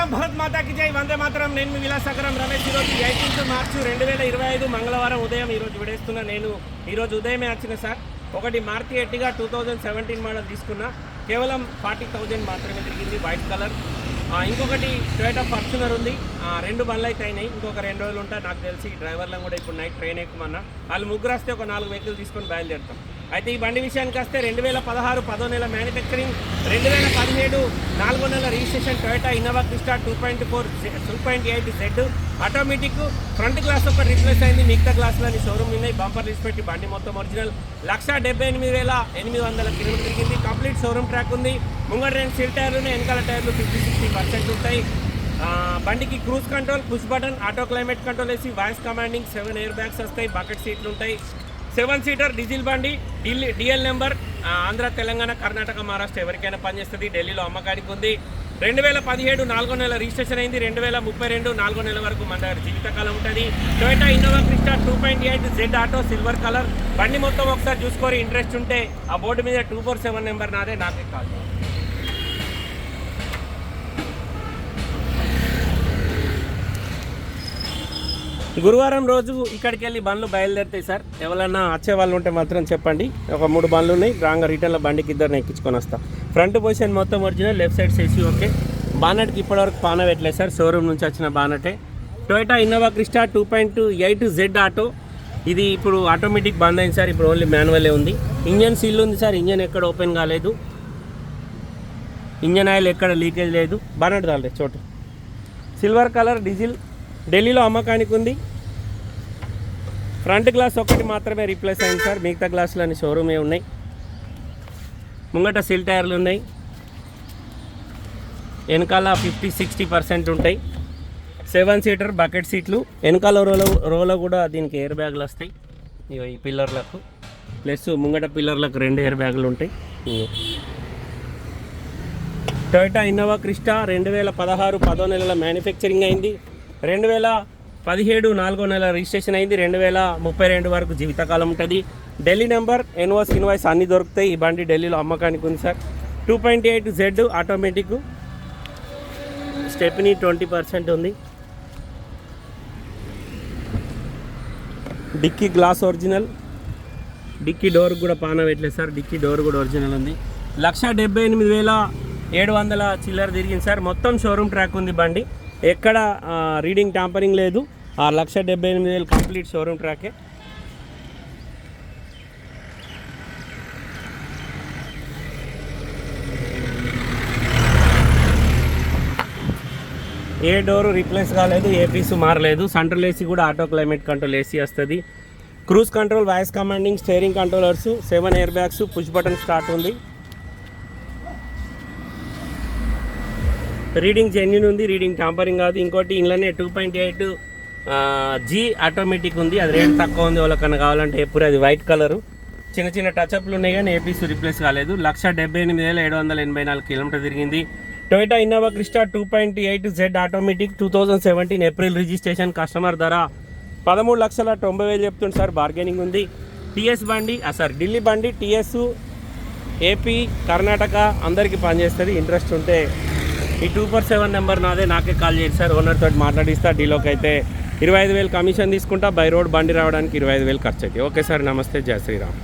శ్రీరామ్ భరత్ మాతాకి జై. వందే మాతరం. నేను మీ విలాసకరం రమేష్. ఈరోజు ఎయిటీన్త్ మార్చి రెండు వేల ఇరవై ఐదు మంగళవారం ఉదయం ఈరోజు విడేస్తున్నా. నేను ఈరోజు ఉదయమే వచ్చిన సార్. ఒకటి Maruti Ertiga two thousand seventeen model తీసుకున్నా. కేవలం ఫార్టీ థౌజండ్ మాత్రమే తిరిగింది వైట్ కలర్. ఇంకొకటి టొయోటా ఫార్చునర్ ఉంది. రెండు బండ్లు అయితే అయినాయి. ఇంకొక రెండు రోజులు ఉంటాయి నాకు తెలిసి డ్రైవర్లను కూడా ఇప్పుడు నైట్ ట్రైన్ ఎక్కుమన్నా వాళ్ళు ముగ్గురు వస్తే ఒక నాలుగు వెహికల్ తీసుకొని బయలుదేరుతాం. అయితే ఈ బండి విషయానికి వస్తే రెండు వేల పదహారు పదో నెల మ్యానుఫ్యాక్చరింగ్ రెండు వేల పదిహేడు నాలుగో నెల registration Toyota Innova Crysta two point four two point eight Z automatic front glass ఒక రిప్లేస్ అయింది మిగతా గ్లాసులని షోరూమ్ ఉన్నాయి. బంపర్ లిస్ట్ బండి మొత్తం ఒరిజినల్ లక్ష డెబ్బై ఎనిమిది వేల ఎనిమిది వందల కిలోమీటర్ తిరిగింది. కంప్లీట్ షోరూమ్ ట్రాక్ ఉంది. ముంగట రెండు సీల్ టైర్లు వెనకాల టైర్లు ఫిఫ్టీ సిక్స్టీ పర్సెంట్ ఉంటాయి. బండికి cruise control push button auto climate control వేసి voice commanding seven air bags వస్తాయి బకెట్ సీట్లు ఉంటాయి. సెవెన్ సీటర్ డీజిల్ బండి ఢిల్లీ డిఎల్ నెంబర్ ఆంధ్ర తెలంగాణ కర్ణాటక మహారాష్ట్ర ఎవరికైనా పనిచేస్తుంది? ఢిల్లీలో అమ్మకానికి ఉంది. రెండు వేల పదిహేడు నాలుగో నెల రిజిస్ట్రేషన్ అయింది. రెండు వేల ముప్పై రెండు నాలుగో నెల వరకు మన దగ్గర జీవితకాలం ఉంటుంది. Toyota Innova Crysta two point eight Z auto silver colour. బండి మొత్తం ఒకసారి చూసుకొని ఇంట్రెస్ట్ ఉంటే ఆ బోర్డు మీద టూ ఫోర్ సెవెన్ నెంబర్ నాదే నాకే కాదు గురువారం రోజు ఇక్కడికి వెళ్ళి బండ్లు బయలుదేరుతాయి సార్. ఎవరన్నా వచ్చే వాళ్ళు ఉంటే మాత్రం చెప్పండి. ఒక మూడు బండ్లు ఉన్నాయి. రాంగ్ రిటర్న్లో బండికి ఇద్దరిని ఎక్కించుకొని వస్తా. ఫ్రంట్ పొజిషన్ మొత్తం ఒరిజినల్ లెఫ్ట్ సైడ్ సేసి ఓకే. బానట్కి ఇప్పటివరకు పాన పెట్టలేదు సార్. షోరూమ్ నుంచి వచ్చిన బానటే. Toyota Innova Crysta two point eight Z auto. ఇది ఇప్పుడు ఆటోమేటిక్ బంద్ అయింది సార్. ఇప్పుడు ఓన్లీ మాన్యువలే ఉంది. ఇంజన్ సీల్ ఉంది సార్. ఇంజన్ ఎక్కడ ఓపెన్ కాలేదు. ఇంజన్ ఆయిల్ ఎక్కడ లీకేజ్ లేదు. బానట్ దాలే చోటు. Silver colour diesel. ఢిల్లీలో అమ్మకానికి ఉంది. ఫ్రంట్ గ్లాస్ ఒకటి మాత్రమే రీప్లేస్ అయింది సార్. మిగతా గ్లాసులు అన్ని షోరూమే ఉన్నాయి. ముంగట సిల్ టైర్లు ఉన్నాయి. వెనకాల ఫిఫ్టీ సిక్స్టీ పర్సెంట్ ఉంటాయి. సెవెన్ సీటర్ బకెట్ సీట్లు. వెనకాల రోలో రోలో కూడా దీనికి ఎయిర్ బ్యాగులు వస్తాయి. ఇగో ఈ పిల్లర్లకు. ప్లస్ ముంగట పిల్లర్లకు రెండు ఎయిర్ బ్యాగులు ఉంటాయి. ఇగో. టొయోటా ఇన్నోవా క్రిస్టా రెండు వేల పదహారు పదో నెలల మ్యానుఫ్యాక్చరింగ్ అయింది. రెండు వేల పదిహేడు నాలుగో నెల రిజిస్ట్రేషన్ అయింది. రెండు వేల ముప్పై రెండు వరకు జీవితకాలం ఉంటుంది. ఢిల్లీ నెంబర్ ఎన్వాస్ ఇన్వాయిస్ అన్నీ దొరుకుతాయి. ఈ బండి ఢిల్లీలో అమ్మకానికి ఉంది sir. Two point eight Z automatic. Stepney twenty percent ఉంది. Dicky glass original. Dicky door కూడా పాన పెట్టలేదు సార్. డిక్కీ డోర్ కూడా ఒరిజినల్ ఉంది. లక్ష డెబ్బై ఎనిమిది వేల ఏడు వందల చిల్లర తిరిగింది సార్. మొత్తం షోరూమ్ ట్రాక్ ఉంది బండి. ఎక్కడ రీడింగ్ టాంపరింగ్ లేదు. ఆ లక్ష డెబ్బై ఎనిమిది వేలు కంప్లీట్ షోరూమ్ ట్రాకే. ఏ డోరు రీప్లేస్ కాలేదు ఏ పీసు మారలేదు. సెంట్రల్ ఏసీ కూడా ఆటో క్లైమేట్ కంట్రోల్ ఏసీ వస్తుంది. Cruise control voice commanding steering controllers seven air bags push button start ఉంది. రీడింగ్ జెన్యున్ ఉంది రీడింగ్ టాంపరింగ్ కాదు. ఇంకోటి ఇంట్లోనే two point eight G automatic ఉంది. అది రేట్ తక్కువ ఉంది వాళ్ళకన్నా కావాలంటే ఎప్పుడు అది వైట్ కలరు. చిన్న చిన్న టచ్అప్లు ఉన్నాయి కానీ ఏపీస్ రీప్లేస్ కాలేదు. లక్ష డెబ్బై ఎనిమిది వేల ఏడు వందల ఎనభై నాలుగు కిలోమీటర్ తిరిగింది. Toyota Innova Crysta two point eight Z automatic two thousand seventeen April registration customer ధర పదమూడు లక్షల తొంభై వేలు చెప్తుంది సార్ బార్గెనింగ్ ఉంది. టీఎస్ బండి సార్ ఢిల్లీ బండి టీఎస్ ఏపీ కర్ణాటక అందరికీ పనిచేస్తుంది. ఇంట్రెస్ట్ ఉంటే ఈ టూ ఫోర్ సెవెన్ నెంబర్ నాదే నాకే కాల్ చేయండి సార్. ఓనర్ తోటి మాట్లాడిస్తా డీలోకి అయితే ఇరవై ఐదు వేలు కమిషన్ తీసుకుంటా బై రోడ్ బండి రావడానికి ఇరవై ఐదు వేలు ఖర్చు అయితే ఓకే సార్ నమస్తే జయ శ్రీరామ్.